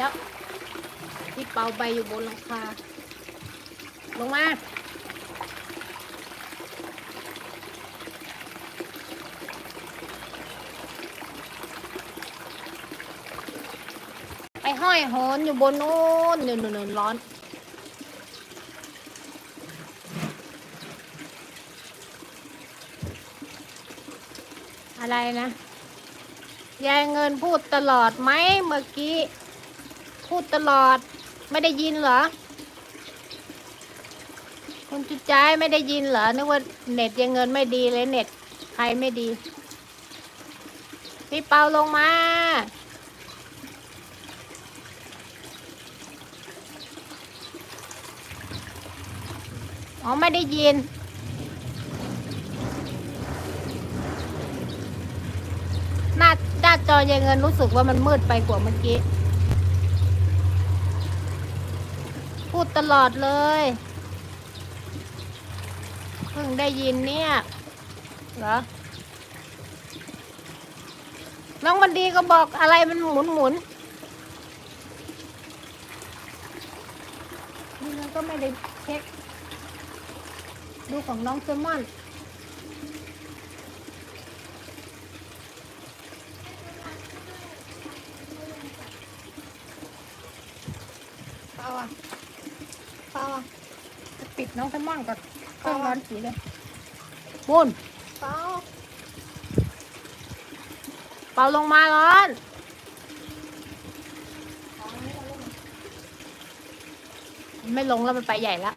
แล้วพี่เปาไปอยู่บนหลังคาลงมาไปห้อยโหนอยู่บนนู้นหนึ่งหนึ่งร้อน อะไรนะ ยายเงินพูดตลอดไหมเมื่อกี้ พูดตลอด ไม่ได้ยินเหรอ คุณจุดใจไม่ได้ยินเหรอ นึกว่าเน็ตยายเงินไม่ดีเลยเน็ตใครไม่ดี พี่เปาลงมาอ๋อไม่ได้ยิน หน้าหน้าจอยายเงินรู้สึกว่ามันมืดไปกว่าเมื่อกี้ พูดตลอดเลย เพิ่งได้ยินเนี่ย เหรอ น้องวันดีก็บอกอะไรมันหมุนหมุนนี่มันก็ไม่ได้เช็ค ดูของน้องเซมอนเอาอะ ปิดน้องแซลมอนก่อนเครื่องร้อนสีเลยบุญเปล่าเปล่าลงมาร้อนไม่ลงแล้วมันไปใหญ่แล้ว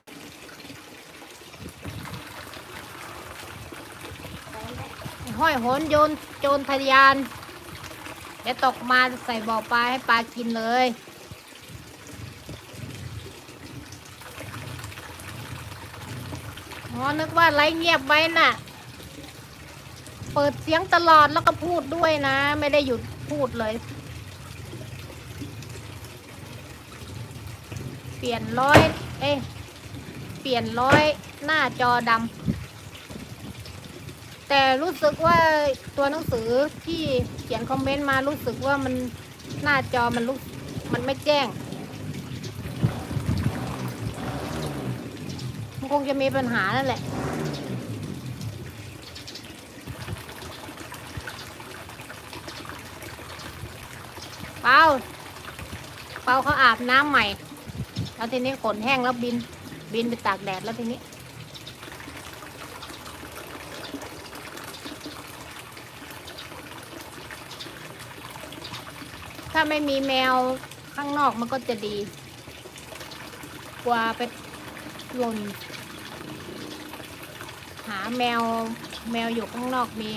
ห้อยโหนโยนโจรทะยานเดี๋ยวตกมาใส่บ่อปลาให้ปลากินเลย อ๋อนึกว่าไรเงียบไว้น่ะ เปิดเสียงตลอดแล้วก็พูดด้วยนะ ไม่ได้หยุดพูดเลย เปลี่ยนร้อย เอ้ยเปลี่ยนร้อยหน้าจอดำแต่รู้สึกว่าตัวหนังสือที่เขียนคอมเมนต์มารู้สึกว่ามันหน้าจอมันรู้มันไม่แจ้ง คงจะมีปัญหานั่นแหละ เปาเปาเขาอาบน้ำใหม่ แล้วทีนี้ขนแห้งแล้วบิน บินไปตากแดดแล้วทีนี้ถ้าไม่มีแมวข้างนอกมันก็จะดี กว่าไปหล่น หาแมวแมวอยู่ข้างนอกมี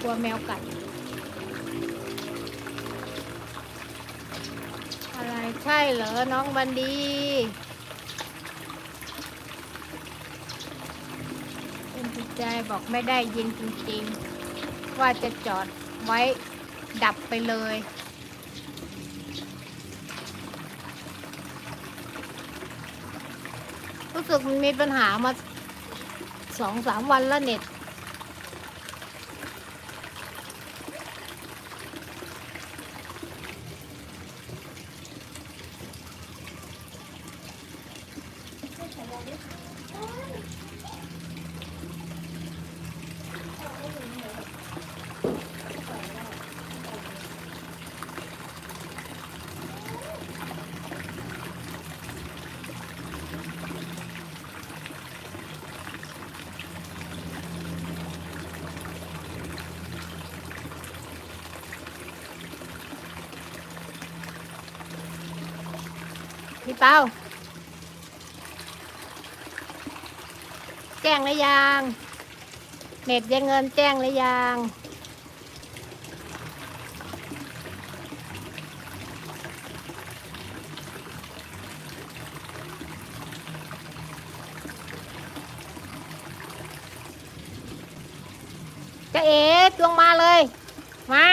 กลัวแมวกัด อะไรใช่เหรอ น้องบันดีเป็นจิตใจบอกไม่ได้ยินจริงๆ ว่าจะจอดไว้ดับไปเลยรู้สึกมันมีปัญหามา สองสามวันแล้วเน็ต พี่เป้า แจ้งหรือยัง เน็ตยังเงินแจ้งหรือยังจะเอ๋ลงมาเลย มา